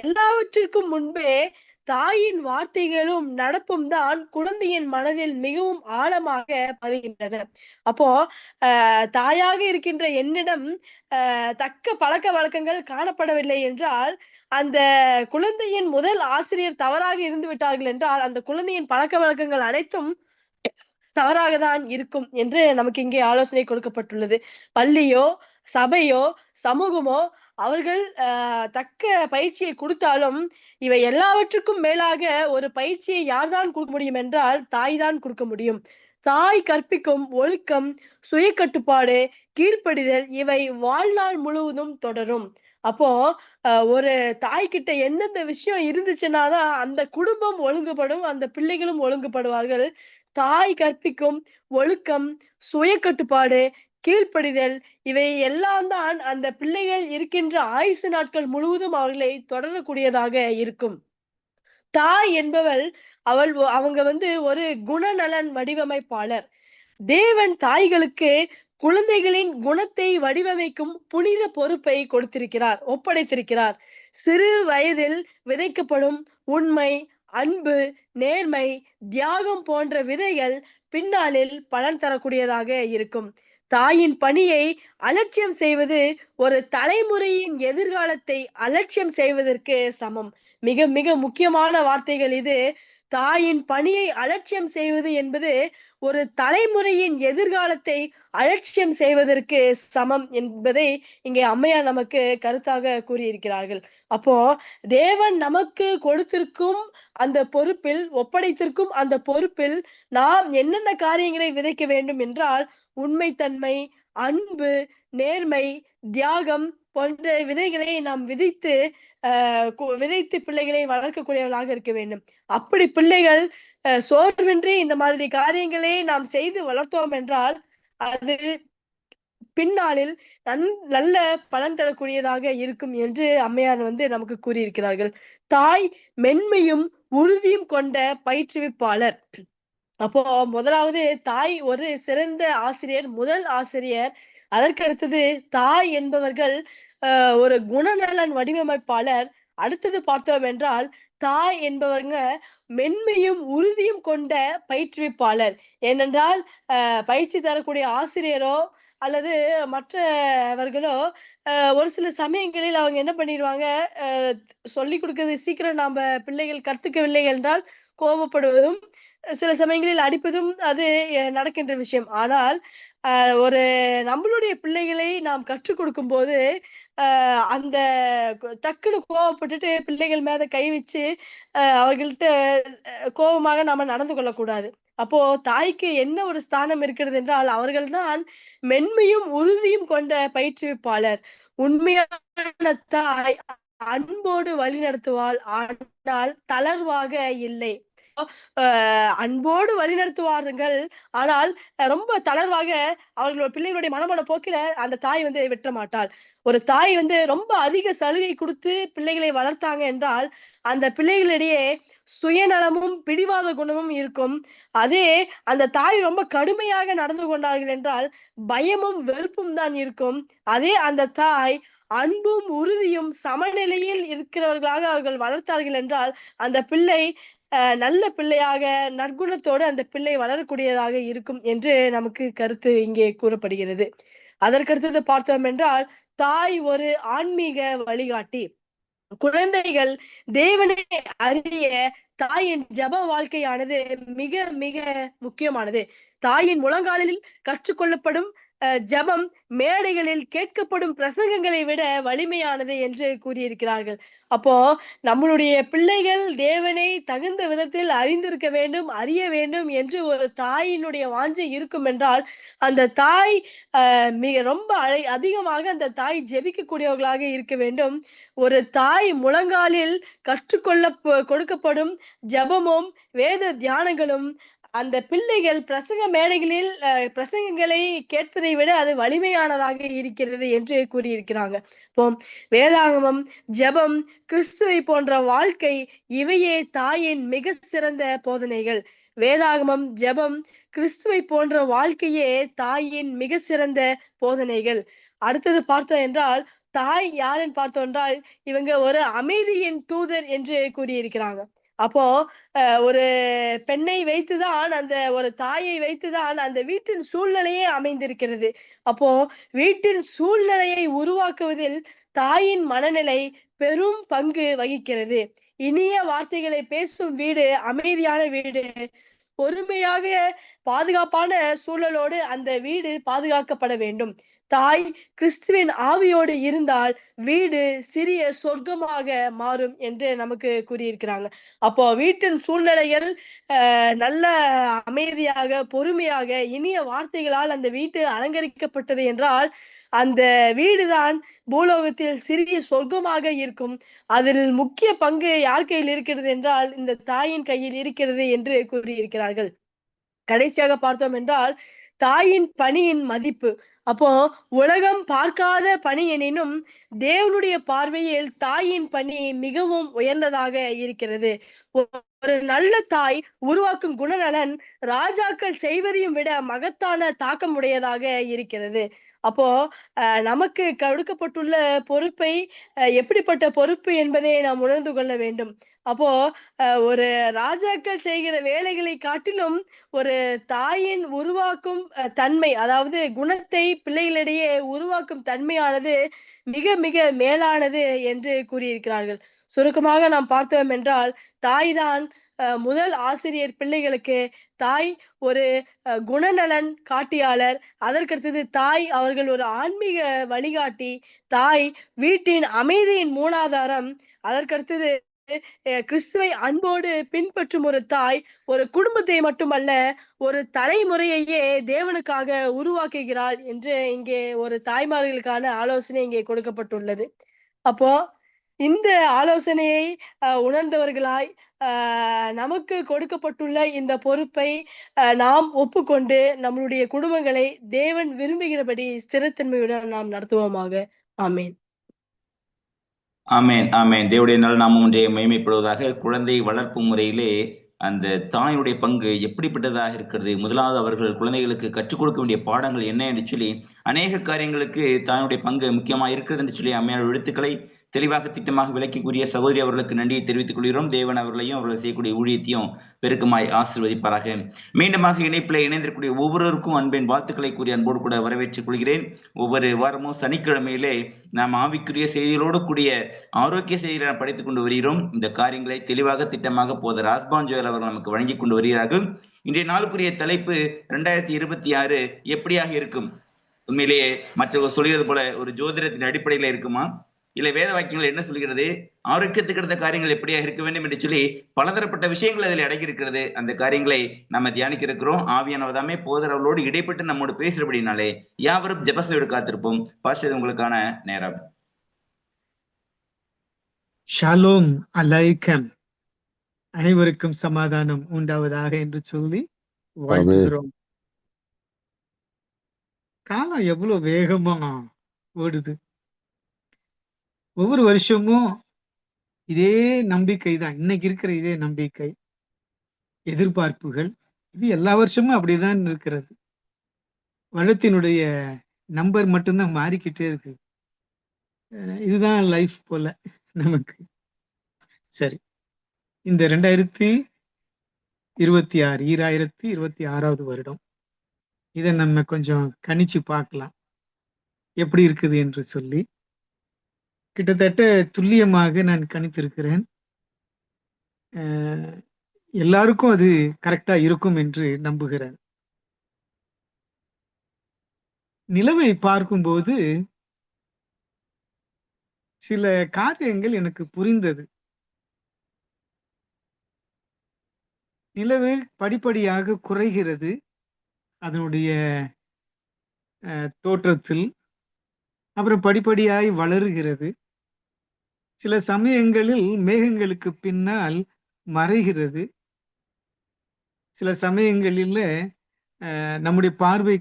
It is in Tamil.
எல்லாவற்றிற்கும் முன்பே தாயின் வார்த்தைகளும் நடப்பும் தான் குழந்தையின் மனதில் மிகவும் ஆழமாக பதிகின்றன. அப்போ தாயாக இருக்கின்ற என்னிடம் தக்க பழக்க வழக்கங்கள் காணப்படவில்லை என்றால் அந்த குழந்தையின் முதல் ஆசிரியர் தவறாக இருந்து விட்டார்கள் என்றால் அந்த குழந்தையின் பழக்க வழக்கங்கள் அனைத்தும் தவறாக தான் இருக்கும் என்று நமக்கு இங்கே ஆலோசனை கொடுக்கப்பட்டுள்ளது. பள்ளியோ சபையோ சமூகமோ அவர்கள் ஆஹ் தக்க பயிற்சியை கொடுத்தாலும் இவை எல்லாவற்றுக்கும் மேலாக ஒரு பயிற்சியை யார்தான் கொடுக்க முடியும் என்றால் தாய் தான் கொடுக்க முடியும். தாய் கற்பிக்கும் ஒழுக்கம் சுய கட்டுப்பாடு கீழ்ப்படிதல் இவை வாழ்நாள் முழுவதும் தொடரும். அப்போ ஒரு தாய்கிட்ட எந்தெந்த விஷயம் இருந்துச்சுன்னா தான் அந்த குடும்பம் ஒழுங்குபடும் அந்த பிள்ளைகளும் ஒழுங்குபடுவார்கள். தாய் கற்பிக்கும் ஒழுக்கம் சுய கட்டுப்பாடு கீழ்ப்படிதல். இவை எல்லாம் தான் அந்த பிள்ளைகள் இருக்கின்ற ஆயுசு நாட்கள் முழுவதும் அவர்களை தொடரக்கூடியதாக இருக்கும். தாய் என்பவள் அவள் ஒ- அவங்க வந்து ஒரு குணநலன் வடிவமைப்பாளர். தேவன் தாய்களுக்கு குழந்தைகளின் குணத்தை வடிவமைக்கும் புனித பொறுப்பை கொடுத்திருக்கிறார் ஒப்படைத்திருக்கிறார். சிறு வயதில் விதைக்கப்படும் உண்மை அன்பு நேர்மை தியாகம் போன்ற விதைகள் பின்னாளில் பலன் தரக்கூடியதாக இருக்கும். தாயின் பணியை அலட்சியம் செய்வது ஒரு தலைமுறையின் எதிர்காலத்தை அலட்சியம் செய்வதற்கு சமம். மிக மிக முக்கியமான வார்த்தைகள் இது. தாயின் பணியை அலட்சியம் செய்வது என்பது ஒரு தலைமுறையின் எதிர்காலத்தை அலட்சியம் செய்வதற்கு சமம் என்பதை இங்கே அம்மையார் நமக்கு கருத்தாக கூறியிருக்கிறார்கள். அப்போ தேவன் நமக்கு கொடுத்திருக்கும் அந்த பொறுப்பில் ஒப்படைத்திருக்கும் அந்த பொறுப்பில் நாம் என்னென்ன காரியங்களை விதைக்க வேண்டும் என்றால் உண்மைத்தன்மை அன்பு நேர்மை தியாகம் போன்ற விதைகளை நாம் விதைத்து விதைத்து பிள்ளைகளை வளர்க்கக்கூடியவர்களாக இருக்க வேண்டும். அப்படி பிள்ளைகள் சோர்வின்றி இந்த மாதிரி காரியங்களை நாம் செய்து வளர்த்தோம் என்றால் அது பின்னாளில் நன் நல்ல பலன் தரக்கூடியதாக இருக்கும் என்று அம்மையார் வந்து நமக்கு கூறியிருக்கிறார்கள். தாய் மென்மையும் உறுதியும் கொண்ட பயிற்றுவிப்பாளர். அப்போ முதலாவது தாய் ஒரு சிறந்த ஆசிரியர் முதல் ஆசிரியர். அதற்கடுத்தது தாய் என்பவர்கள் ஆஹ் ஒரு குணநலன் வடிவமைப்பாளர். அடுத்தது பார்த்தோம் என்றால் தாய் என்பவங்க மென்மையும் உறுதியும் கொண்ட பயிற்றுவிப்பாளர். ஏனென்றால் ஆஹ் பயிற்சி தரக்கூடிய ஆசிரியரோ அல்லது மற்றவர்களோ ஆஹ் ஒரு சில சமயங்களில் அவங்க என்ன பண்ணிடுவாங்க? சொல்லி கொடுக்கறது சீக்கிரம் நாம பிள்ளைகள் கத்துக்கவில்லை என்றால் கோபப்படுவதும் சில சமயங்களில் அடிப்பதும் அது அஹ், நடக்கின்ற விஷயம். ஆனால் ஒரு நம்மளுடைய பிள்ளைகளை நாம் கற்றுக் கொடுக்கும் போது ஆஹ் அந்த டக்குனு கோவப்பட்டுட்டு பிள்ளைகள் மேல கை வச்சு அவர்கள்ட்ட கோபமாக நாம நடந்து கொள்ளக்கூடாது. அப்போ தாய்க்கு என்ன ஒரு ஸ்தானம் இருக்கிறது என்றால் அவர்கள்தான் மென்மையும் உறுதியும் கொண்ட பயிற்றுவிப்பாளர். உண்மையான தாய் அன்போடு வழிநடத்துவாள் ஆனால் தளர்வாக இல்லை. அன்போடு வழிநடத்துவார்கள். ஆனால் ரொம்ப தளர்வாக அவர்களோட பிள்ளைகளுடைய மனமான போக்கில அந்த தாய் வந்து வெற்ற மாட்டாள் ஒரு தாய் வந்து ரொம்ப அதிக சலுகை கொடுத்து பிள்ளைகளை வளர்த்தாங்க என்றால் அந்த பிள்ளைகளிடையே சுயநலமும் பிடிவாத குணமும் இருக்கும். அதே அந்த தாய் ரொம்ப கடுமையாக நடந்து கொண்டார்கள் என்றால் பயமும் வெறுப்பும் தான் இருக்கும். அதே அந்த தாய் அன்பும் உறுதியும் சமநிலையில் இருக்கிறவர்களாக அவர்கள் வளர்த்தார்கள் என்றால் அந்த பிள்ளை நல்ல பிள்ளையாக நற்குணத்தோடு அந்த பிள்ளை வளரக்கூடியதாக இருக்கும் என்று நமக்கு கருத்து இங்கே கூறப்படுகிறது. அதற்கடுத்தது பார்த்தோம் என்றால் தாய் ஒரு ஆன்மீக வழிகாட்டி. குழந்தைகள் தேவனை அறிய தாயின் ஜப வாழ்க்கையானது மிக மிக முக்கியமானது. தாயின் முழங்காலில் கற்றுக்கொள்ளப்படும் ஜெபம் மேடைகளில் கேட்கப்படும் பிரசங்கங்களை விட வலிமையானது என்று கூறியிருக்கிறார்கள். அப்போ நம்மளுடைய பிள்ளைகள் தேவனை தகுந்த விதத்தில் அறிந்திருக்க வேண்டும் அறிய வேண்டும் என்று ஒரு தாயினுடைய வாஞ்சை இருக்கும் என்றால் அந்த தாய் மிக ரொம்ப அழை அதிகமாக அந்த தாய் ஜெபிக்கக்கூடியவர்களாக இருக்க வேண்டும். ஒரு தாய் முழங்காலில் கற்றுக்கொள்ள கொடுக்கப்படும் ஜெபமும் வேத தியானங்களும் அந்த பிள்ளைகள் பிரசங்க மேடைகளில் அஹ், பிரசங்கங்களை கேட்பதை விட அது வலிமையானதாக இருக்கிறது என்று கூறியிருக்கிறாங்க. இப்போ வேதாகமம் ஜெபம் கிறிஸ்துவை போன்ற வாழ்க்கை இவையே தாயின் மிக சிறந்த போதனைகள். வேதாகமம் ஜெபம் கிறிஸ்துவை போன்ற வாழ்க்கையே தாயின் மிக சிறந்த போதனைகள். அடுத்தது பார்த்தோம் என்றால் தாய் யாருன்னு பார்த்தோம் என்றால் இவங்க ஒரு அமைதியின் தூதர் என்று கூறியிருக்கிறாங்க. அப்போ அஹ், ஒரு பெண்ணை வைத்துதான் அந்த ஒரு தாயை வைத்துதான் அந்த வீட்டின் சூழ்நிலையே அமைந்திருக்கிறது. அப்போ வீட்டின் சூழ்நிலையை உருவாக்குவதில் தாயின் மனநிலை பெரும் பங்கு வகிக்கிறது. இனிய வார்த்தைகளை பேசும் வீடு அமைதியான வீடு பொறுமையாக பாதுகாப்பான சூழலோடு அந்த வீடு பாதுகாக்கப்பட வேண்டும். தாய் கிறிஸ்துவின் ஆவியோடு இருந்தால் வீடு சிறிய சொர்க்கமாக மாறும் என்று நமக்கு கூறியிருக்கிறாங்க. அப்போ வீட்டின் சூழ்நிலைகள் அஹ், நல்ல அமைதியாக பொறுமையாக இனிய வார்த்தைகளால் அந்த வீட்டு அலங்கரிக்கப்பட்டது என்றால் அந்த வீடுதான் பூலோகத்தில் சிறிய சொர்க்கமாக இருக்கும். அதில் முக்கிய பங்கு யார் கையில் இருக்கிறது என்றால் இந்த தாயின் கையில் இருக்கிறது என்று கூறியிருக்கிறார்கள். கடைசியாக பார்த்தோம் என்றால் தாயின் பணியின் மதிப்பு. அப்போ உலகம் பார்க்காத பணி எனினும் தேவனுடைய பார்வையில் தாயின் பணி மிகவும் உயர்ந்ததாக இருக்கிறது. ஒரு நல்ல தாய் உருவாக்கும் குணநலன் ராஜாக்கள் செய்வதையும் விட மகத்தான தாக்கம் உடையதாக இருக்கிறது. அப்போ அஹ், நமக்கு கொடுக்கப்பட்டுள்ள பொறுப்பை அஹ், எப்படிப்பட்ட பொறுப்பு என்பதை நாம் உணர்ந்து கொள்ள வேண்டும். அப்போ அஹ், ஒரு ராஜாக்கள் செய்கிற வேலைகளை காட்டிலும் ஒரு தாயின் உருவாக்கும் அஹ், தன்மை அதாவது குணத்தை பிள்ளைகளிடையே உருவாக்கும் தன்மையானது மிக மிக மேலானது என்று கூறியிருக்கிறார்கள். சுருக்கமாக நாம் பார்த்தோம் என்றால் தாய்தான் முதல் ஆசிரியர் பிள்ளைகளுக்கு தாய் ஒரு அஹ், குணநலன் காட்டியாளர். அதற்கடுத்தது தாய் அவர்கள் ஒரு ஆன்மீக வழிகாட்டி. தாய் வீட்டின் அமைதியின் மூலாதாரம். அதற்கடுத்தது கிறிஸ்துவை அன்போடு பின்பற்றும் ஒரு தாய். ஒரு குடும்பத்தை மட்டுமல்ல ஒரு தலைமுறையையே தேவனுக்காக உருவாக்குகிறாள் என்று இங்கே ஒரு தாய்மார்களுக்கான ஆலோசனை இங்கே கொடுக்கப்பட்டுள்ளது. அப்போ இந்த ஆலோசனையை உணர்ந்தவர்களாய் நமக்கு கொடுக்கப்பட்டுள்ள இந்த பொறுப்பை அஹ், நாம் ஒப்புக்கொண்டு நம்மளுடைய குடும்பங்களை தேவன் விரும்புகிறபடி ஸ்திரத்தன்மையுடன் நாம் நடத்துவோமாக. ஆமேன். ஆமேன் ஆமேன். தேவடைய நாள் நாம் ஒன்றை மேம்படுவதாக குழந்தை வளர்ப்பு முறையிலே அந்த தாயினுடைய பங்கு எப்படிப்பட்டதாக இருக்கிறது? முதலாவது அவர்கள் குழந்தைகளுக்கு கற்றுக் கொடுக்க வேண்டிய பாடங்கள் என்ன என்று சொல்லி அநேக காரியங்களுக்கு தாயினுடைய பங்கு முக்கியமாக இருக்கிறது என்று சொல்லி அம்மையார் எழுத்துக்களை தெளிவாக திட்டமாக விளக்கி கூறிய சகோதரி அவர்களுக்கு நன்றியை தெரிவித்துக் கொள்கிறோம். தேவன் அவர்களையும் அவர்கள் செய்யக்கூடிய ஊழியத்தையும் பெருக்கமாய் ஆசிர்வதிப்பாராக. மீண்டுமாக இணைப்பில் இணைந்திருக்கூடிய ஒவ்வொருவருக்கும் அன்பின் வாழ்த்துக்களை கூறி அன்போடு கூட வரவேற்றுக் கொள்கிறேன். ஒவ்வொரு வாரமும் சனிக்கிழமையிலே நாம் ஆவிக்குரிய செய்திகளோடு கூடிய ஆரோக்கிய செய்திகளை நாம் படித்துக் கொண்டு வருகிறோம். இந்த காரியங்களை தெளிவாக திட்டமாக போத ராஸ்பான் ஜோயல் அவர்கள் நமக்கு வழங்கி கொண்டு வருகிறார்கள். இன்றைய நாளுக்குரிய தலைப்பு ரெண்டாயிரத்தி இருபத்தி ஆறு எப்படியாக இருக்கும்? உண்மையிலேயே மற்றவர்கள் சொல்கிறது போல ஒரு ஜோதிடத்தின் அடிப்படையில் இருக்குமா? இல்லை வேத வாக்கியங்கள் என்ன சொல்கிறது? ஆரோக்கியத்துக்கு காரியங்கள் எப்படியாக இருக்க வேண்டும் என்று சொல்லி பலதரப்பட்ட விஷயங்கள் அதில் அடங்கியிருக்கிறது. அந்த காரியங்களை நம்ம தியானிக்க இருக்கிறோம் ஆவியானவதாமே போதரவர்களோடு இடைப்பட்டு நம்மோடு பேசுறபடினாலே யாவரும் ஜெபசையோடு காத்திருப்போம். பாஸ்டர் உங்களுக்கான நேரம். ஷாலோம் அலைக்கம். அனைவருக்கும் சமாதானம் உண்டாவதாக என்று சொல்லி வாழ்த்துகிறோம். காலம் எவ்வளவு வேகமா ஓடுது. ஒவ்வொரு வருஷமும் இதே நம்பிக்கை தான். இன்னைக்கு இருக்கிற இதே நம்பிக்கை எதிர்பார்ப்புகள் இது எல்லா வருஷமும் அப்படிதான் இருக்கிறது. வருடத்தினுடைய நம்பர் மட்டும்தான் மாறிக்கிட்டே இருக்கு. இதுதான் லைஃப் போல நமக்கு. சரி. இந்த ரெண்டாயிரத்தி இருபத்தி ஆறு ஈராயிரத்தி இருபத்தி ஆறாவது வருடம். இதை நம்ம கொஞ்சம் கணிச்சு பார்க்கலாம். எப்படி இருக்குது என்று சொல்லி. கிட்டத்தட்ட துல்லியமாக நான் கணித்திருக்கிறேன். எல்லாருக்கும் அது கரெக்டா இருக்கும் என்று நம்புகிறேன். நிலவை பார்க்கும்போது சில காரியங்கள் எனக்கு புரிந்தது. நிலவு படிப்படியாக குறைகிறது. அதனுடைய தோற்றத்தில். அப்புறம் படிப்படியாய் வளருகிறது. சில சமயங்களில் மேகங்களுக்கு பின்னால் மறைகிறது. சில சமயங்களில் நம்முடைய பார்வை